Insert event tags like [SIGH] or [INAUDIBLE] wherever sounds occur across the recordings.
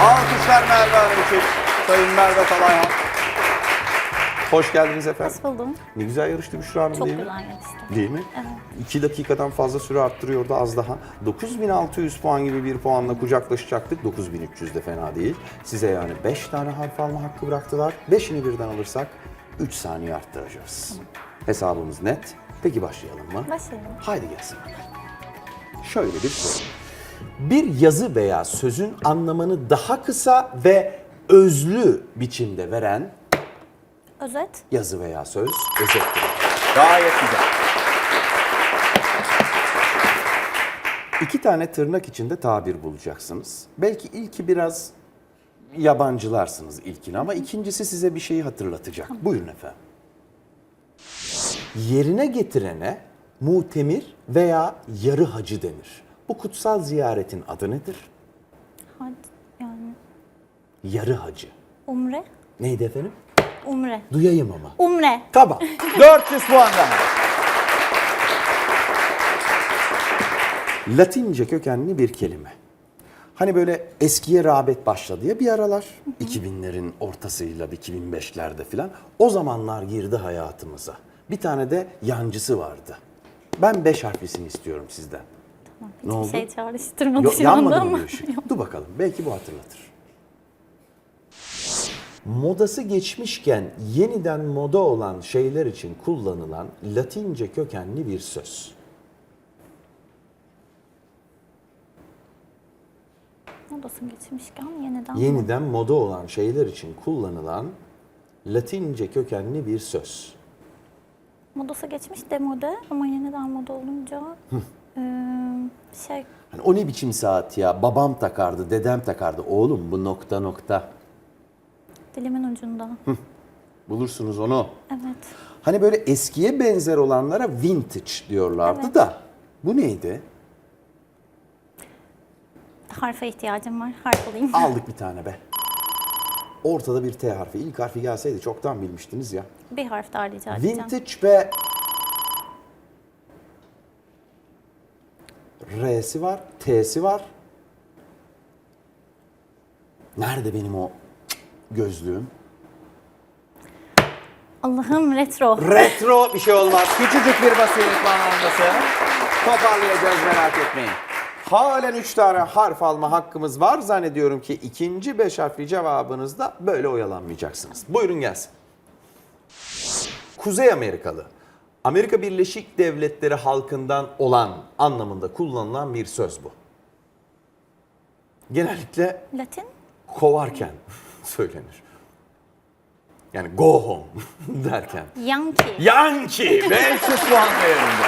Alkışlar Merve Hanım için. Sayın Merve Talayhan. Hoş geldiniz efendim. Hoş buldum. Ne güzel yarıştı Büşra Hanım Çok değil mi? güzel yarıştı. Değil mi? Evet. 2 dakikadan fazla süre arttırıyordu az daha. 9600 puan gibi bir puanla kucaklaşacaktık. 9300 de fena değil. Size yani 5 tane harf alma hakkı bıraktılar. 5'ini birden alırsak 3 saniye arttıracağız. Hesabımız net. Peki başlayalım mı? Başlayalım. Haydi gelsin bakalım. Şöyle bir soru. Bir yazı veya sözün anlamını daha kısa ve özlü biçimde veren Özet. yazı veya söz özettir. Gayet güzel. İki tane tırnak içinde tabir bulacaksınız. Belki ilki biraz yabancılarsınız ilkini ama ikincisi size bir şeyi hatırlatacak. Buyurun efendim. Yerine getirene mutemir veya yarı hacı denir. Bu kutsal ziyaretin adı nedir? Hadi yani. Yarı hacı. Umre. Neydi efendim? Umre. Duyayım ama. Umre. Tamam. [LAUGHS] 400 puan daha. Latince kökenli bir kelime. Hani böyle eskiye rağbet başladı ya bir aralar. 2000'lerin ortasıyla 2005'lerde filan. O zamanlar girdi hayatımıza. Bir tane de yancısı vardı. Ben beş harflisini istiyorum sizden. Hiçbir Ne oldu? şey çağrıştırmadı Yok, şu anda ama. [LAUGHS] Dur bakalım belki bu hatırlatır. Modası geçmişken yeniden moda olan şeyler için kullanılan Latince kökenli bir söz. Modası geçmişken yeniden. Yeniden moda olan şeyler için kullanılan Latince kökenli bir söz. Modası geçmiş demode ama yeniden moda olunca eee, şey Hani o ne biçim saat ya? Babam takardı, dedem takardı. Oğlum bu nokta nokta. dilimin ucunda. Bulursunuz onu. Evet. Hani böyle eskiye benzer olanlara vintage diyorlardı Evet. da. Bu neydi? Harfe ihtiyacım var. Harf alayım. [LAUGHS] Aldık bir tane be. Ortada bir T harfi. İlk harfi gelseydi çoktan bilmiştiniz ya. Bir harf daha rica edeceğim. Vintage ve R'si var, T'si var. Nerede benim o gözlüğüm? Allah'ım retro. Retro bir şey olmaz. Küçücük bir basirlik bağlantısı. Toparlayacağız merak etmeyin. Halen 3 tane harf alma hakkımız var. Zannediyorum ki ikinci 5 harfli cevabınızda böyle oyalanmayacaksınız. Buyurun gelsin. Kuzey Amerikalı. Amerika Birleşik Devletleri halkından olan anlamında kullanılan bir söz bu. Genellikle Latin. kovarken [LAUGHS] söylenir. Yani go home [LAUGHS] derken. Yankee. Yankee 500 puan değerinde.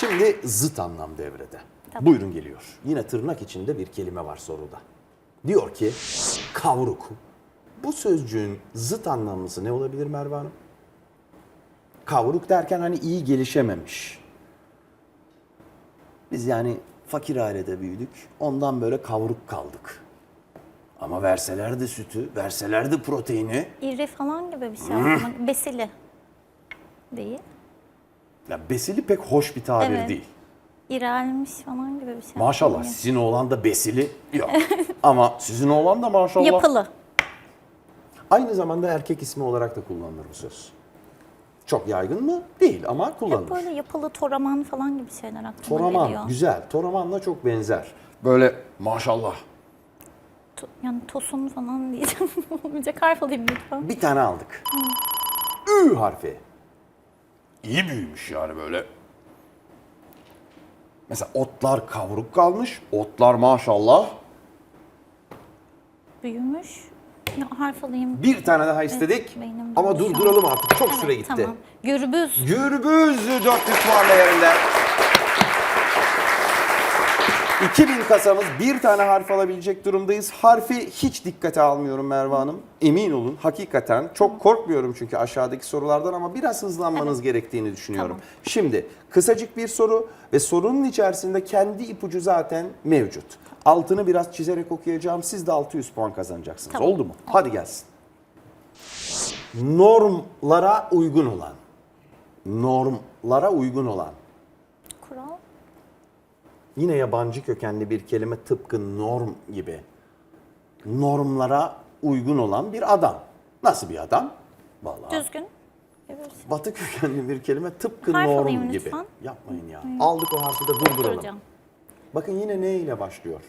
Şimdi zıt anlam devrede. Tamam. Buyurun geliyor. Yine tırnak içinde bir kelime var soruda. Diyor ki kavruk. Bu sözcüğün zıt anlamlısı ne olabilir Merve Hanım? Kavruk derken hani iyi gelişememiş. Biz yani fakir ailede büyüdük. Ondan böyle kavruk kaldık. Ama verselerdi sütü, verselerdi proteini. İri falan gibi bir şey. aklıma- Besili. Değil. Ya besili pek hoş bir tabir Evet. değil. İrelmiş falan gibi bir şey. Maşallah sizin oğlan da besili yok. [LAUGHS] Ama sizin oğlan da maşallah. Yapılı. Aynı zamanda erkek ismi olarak da kullanılır bu söz. Çok yaygın mı? Değil ama kullanılır. Hep böyle yapılı toraman falan gibi şeyler aklıma Toraman geliyor. güzel. Toramanla çok benzer. Böyle maşallah. To- yani tosun falan diyeceğim. [LAUGHS] Olmayacak harf alayım lütfen. Bir tane aldık. Ü harfi. İyi büyümüş yani böyle. Mesela otlar kavruk kalmış. Otlar maşallah. Büyümüş. Ya, harf alayım. Bir tane daha istedik. beynim Ama durdu şu durduralım artık. Çok süre gitti. Tamam. Gürbüz. Gürbüz 400 puan değerinde. 2000 kasamız bir tane harf alabilecek durumdayız. Harfi hiç dikkate almıyorum Merve Hanım. Emin olun hakikaten çok korkmuyorum çünkü aşağıdaki sorulardan ama biraz hızlanmanız gerektiğini düşünüyorum. Tamam. Şimdi kısacık bir soru ve sorunun içerisinde kendi ipucu zaten mevcut. Altını biraz çizerek okuyacağım. Siz de 600 puan kazanacaksınız. Tamam. Oldu mu? Hadi gelsin. Normlara uygun olan. Normlara uygun olan. Kural. Yine yabancı kökenli bir kelime tıpkı norm gibi. Normlara uygun olan bir adam. Nasıl bir adam? Vallahi Düzgün. batı kökenli bir kelime tıpkı Harf norm gibi. lütfen. Yapmayın ya. Aldık o harfi de durduralım. Bakın yine ne ile başlıyor?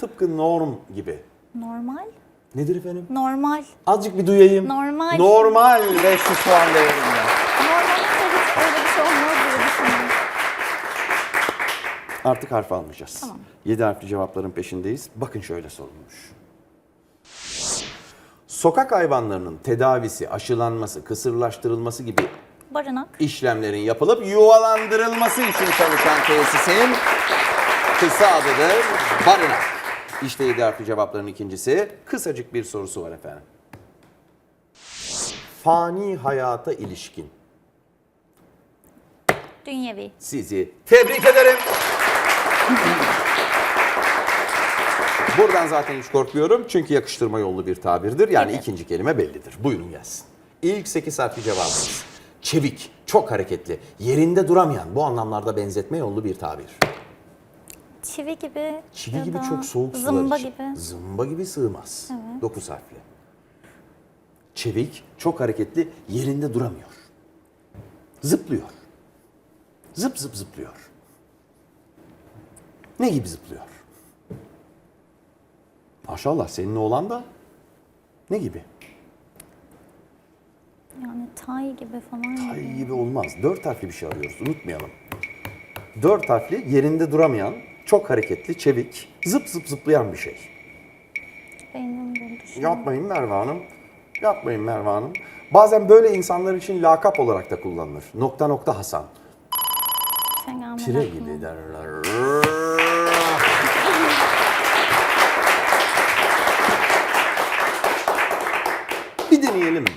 Tıpkı norm gibi. Normal. Nedir efendim? Normal. Azıcık bir duyayım. Normal. Normal 500 puan değerinde. Normalde hiç öyle bir şey olmaz diye düşünüyorum. Artık harf almayacağız. Tamam. 7 harfli cevapların peşindeyiz. Bakın şöyle sorulmuş. Sokak hayvanlarının tedavisi, aşılanması, kısırlaştırılması gibi Barınak. işlemlerin yapılıp yuvalandırılması için çalışan tesisin kısa adıdır barınak. İşte 7 harfli cevapların ikincisi. Kısacık bir sorusu var efendim. Fani hayata ilişkin Dünyevi. sizi tebrik ederim. Buradan zaten hiç korkmuyorum çünkü yakıştırma yollu bir tabirdir. Yani Evet. ikinci kelime bellidir. Buyurun gelsin. İlk 8 harfli cevabımız. Çevik, çok hareketli, yerinde duramayan bu anlamlarda benzetme yollu bir tabir. Çivi gibi. Çivi ya gibi da çok soğuk sular Zımba için. gibi. Zımba gibi sığmaz. Evet. 9 harfli. Çevik, çok hareketli, yerinde duramıyor. Zıplıyor. Zıp zıp zıplıyor. Ne gibi zıplıyor? Maşallah senin oğlan da ne gibi? Yani tay gibi falan Ay gibi. gibi olmaz. Dört harfli bir şey arıyoruz. Unutmayalım. Dört harfli, yerinde duramayan, çok hareketli, çevik, zıp zıp zıplayan bir şey. Bunu. Yapmayın Merve Hanım. Yapmayın Merve Hanım. Bazen böyle insanlar için lakap olarak da kullanılır. Nokta nokta Hasan. Sen Pire gibi derler. Bir deneyelim mi?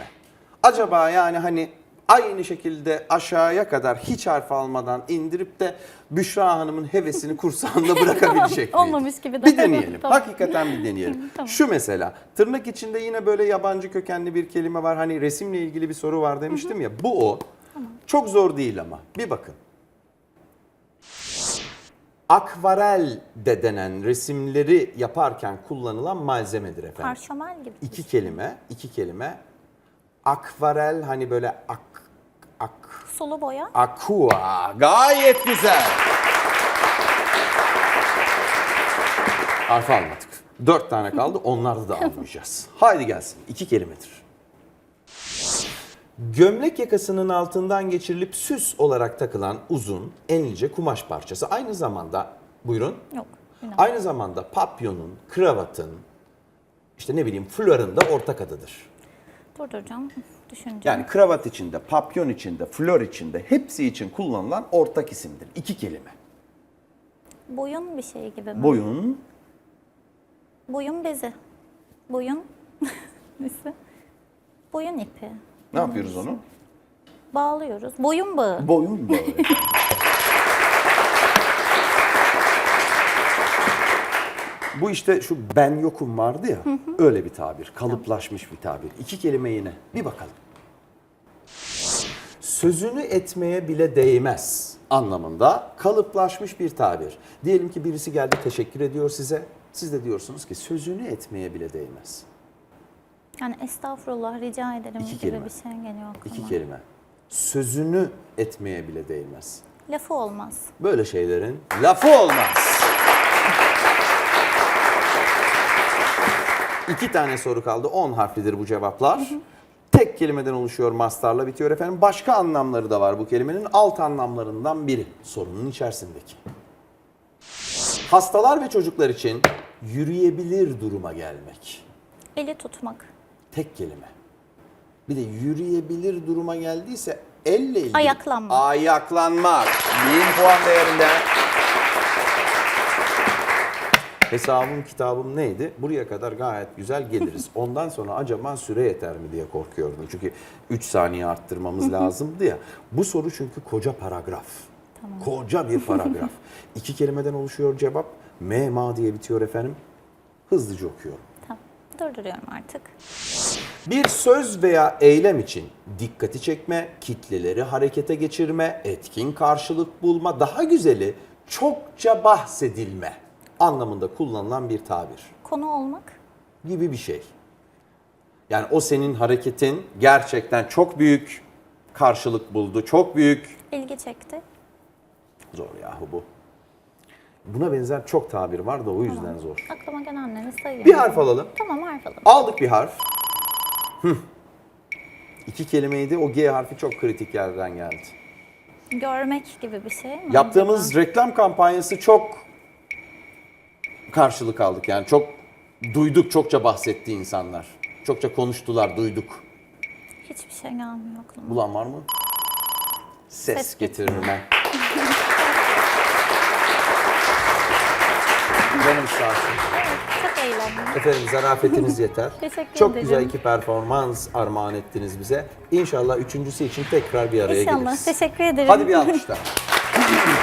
Acaba yani hani aynı şekilde aşağıya kadar hiç harf almadan indirip de Büşra Hanım'ın hevesini kursağında bırakabilecek [LAUGHS] miyiz? Olmamış gibi de. Bir deneyelim. Tamam. Hakikaten bir deneyelim. [LAUGHS] Tamam. Şu mesela tırnak içinde yine böyle yabancı kökenli bir kelime var. Hani resimle ilgili bir soru var demiştim ya. Bu o. Çok zor değil ama. Bir bakın. Akvarel de denen resimleri yaparken kullanılan malzemedir efendim. Parşömel gibi. İki kelime, iki kelime. Akvarel hani böyle ak, ak, Sulu boya. aqua. Gayet güzel. Harf almadık. Dört tane kaldı. Onlarda da almayacağız. Haydi gelsin. İki kelimedir. Gömlek yakasının altından geçirilip süs olarak takılan uzun, enlice kumaş parçası. Aynı zamanda, buyurun. Yok. bilmem. Aynı zamanda papyonun, kravatın, işte ne bileyim fuların da ortak adıdır. Durduracağım. Düşüneceğim. Yani kravat içinde, papyon içinde, flor içinde hepsi için kullanılan ortak isimdir. İki kelime. Boyun bir şey gibi mi? Boyun, Boyun bezi. Boyun. [LAUGHS] Neyse. Boyun ipi. ne yapıyoruz onu? Bağlıyoruz. Boyun bağı. Boyun bağı. [LAUGHS] Bu işte şu ben yokum vardı ya, öyle bir tabir, kalıplaşmış bir tabir. İki kelime yine, bir bakalım. Sözünü etmeye bile değmez anlamında kalıplaşmış bir tabir. Diyelim ki birisi geldi teşekkür ediyor size, siz de diyorsunuz ki sözünü etmeye bile değmez. Yani estağfurullah rica ederim İki gibi kelime. bir şey geliyor aklıma. İki kelime. Sözünü etmeye bile değmez. Lafı olmaz. Böyle şeylerin lafı olmaz. İki tane soru kaldı. 10 harflidir bu cevaplar. Tek kelimeden oluşuyor mastarla bitiyor efendim. Başka anlamları da var bu kelimenin. Alt anlamlarından biri sorunun içerisindeki. Hastalar ve çocuklar için yürüyebilir duruma gelmek. Eli tutmak. Tek kelime. Bir de yürüyebilir duruma geldiyse elle ilgili. Ayaklanmak. Ayaklanmak. 1000 puan değerinde. Hesabım kitabım neydi? Buraya kadar gayet güzel geliriz. [LAUGHS] Ondan sonra acaba süre yeter mi diye korkuyordum. Çünkü 3 saniye arttırmamız lazımdı ya. Bu soru çünkü koca paragraf. Koca bir paragraf. [LAUGHS] İki kelimeden oluşuyor cevap. Mema diye bitiyor efendim. Hızlıca okuyorum. Tamam. Durduruyorum artık. Bir söz veya eylem için dikkati çekme, kitleleri harekete geçirme, etkin karşılık bulma, daha güzeli çokça bahsedilme anlamında kullanılan bir tabir Konu olmak. gibi bir şey. Yani o senin hareketin gerçekten çok büyük karşılık buldu. Çok büyük ilgi çekti. zor yahu bu. Buna benzer çok tabir var da o yüzden zor. Aklıma gelenleri sayıyorum. Bir harf alalım. Tamam harf alalım. Aldık bir harf. Hı. İki kelimeydi. O G harfi çok kritik yerden geldi. Görmek gibi bir şey mi? Yaptığımız acaba? reklam kampanyası çok karşılık aldık. Yani çok duyduk, çokça bahsetti insanlar. Çokça konuştular, duyduk. Hiçbir şey gelmiyor aklıma. Bulan var mı? Ses, Ses getirme. [LAUGHS] Canım sağ olsun. Çok eğlendim. Efendim zarafetiniz yeter. [LAUGHS] Teşekkür Çok ederim. güzel iki performans armağan ettiniz bize. İnşallah üçüncüsü için tekrar bir araya İnşallah. geliriz. Teşekkür ederim. Hadi bir alkışlar. [LAUGHS]